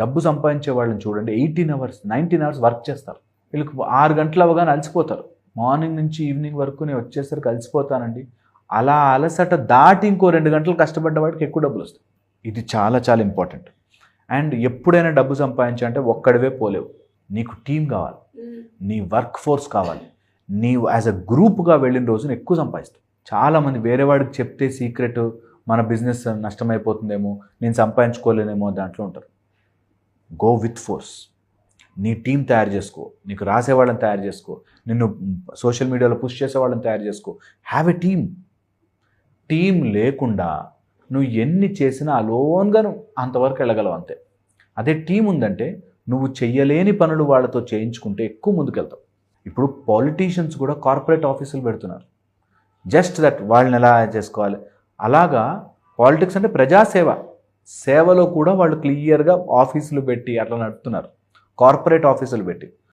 డబ్బు సంపాదించే వాళ్ళని చూడండి eighteen hours nineteen hours work చేస్తారు. వీళ్ళకి ఆరు గంటలు అవగానే అలసిపోతారు. మార్నింగ్ నుంచి ఈవినింగ్ వరకు నేను వచ్చేసరికి అలసిపోతానండి. అలా అలసట దాటి ఇంకో రెండు గంటలు కష్టపడ్డ వాడికి ఎక్కువ డబ్బులు వస్తాయి. ఇది చాలా చాలా ఇంపార్టెంట్. అండ్ ఎప్పుడైనా డబ్బు సంపాదించాలంటే ఒక్కడివే పోలేవు. నీకు టీం కావాలి. నీ వర్క్ ఫోర్స్ కావాలి. నీవు యాజ్ అ గ్రూప్గా వెళ్ళిన రోజున ఎక్కువ సంపాదిస్తావు. చాలామంది వేరే వాడికి చెప్తే సీక్రెట్ మన బిజినెస్ నష్టమైపోతుందేమో నేను సంపాదించుకోలేనేమో దాంట్లో ఉంటారు. గో విత్ ఫోర్స్ నీ టీం తయారు చేసుకో. నీకు రాసేవాళ్ళని తయారు చేసుకో. నిన్ను సోషల్ మీడియాలో పుష్ చేసేవాళ్ళని తయారు చేసుకో. హ్యావ్ ఎ టీమ్ టీం లేకుండా నువ్వు ఎన్ని చేసినా అలోన్గా నువ్వు అంతవరకు వెళ్ళగలవు అంతే. అదే టీం ఉందంటే నువ్వు చెయ్యలేని పనులు వాళ్ళతో చేయించుకుంటే ఎక్కువ ముందుకెళ్తావు. ఇప్పుడు పాలిటీషియన్స్ కూడా కార్పొరేట్ ఆఫీసులు పెడుతున్నారు. జస్ట్ దట్ వాళ్ళని ఎలా చేసుకోవాలి? అలాగా పాలిటిక్స్ అంటే ప్రజాసేవ. సేవలో కూడా వాళ్ళు క్లియర్గా ఆఫీసులు పెట్టి అట్లా నడుపుతున్నారు. కార్పొరేట్ ఆఫీసులు పెట్టి.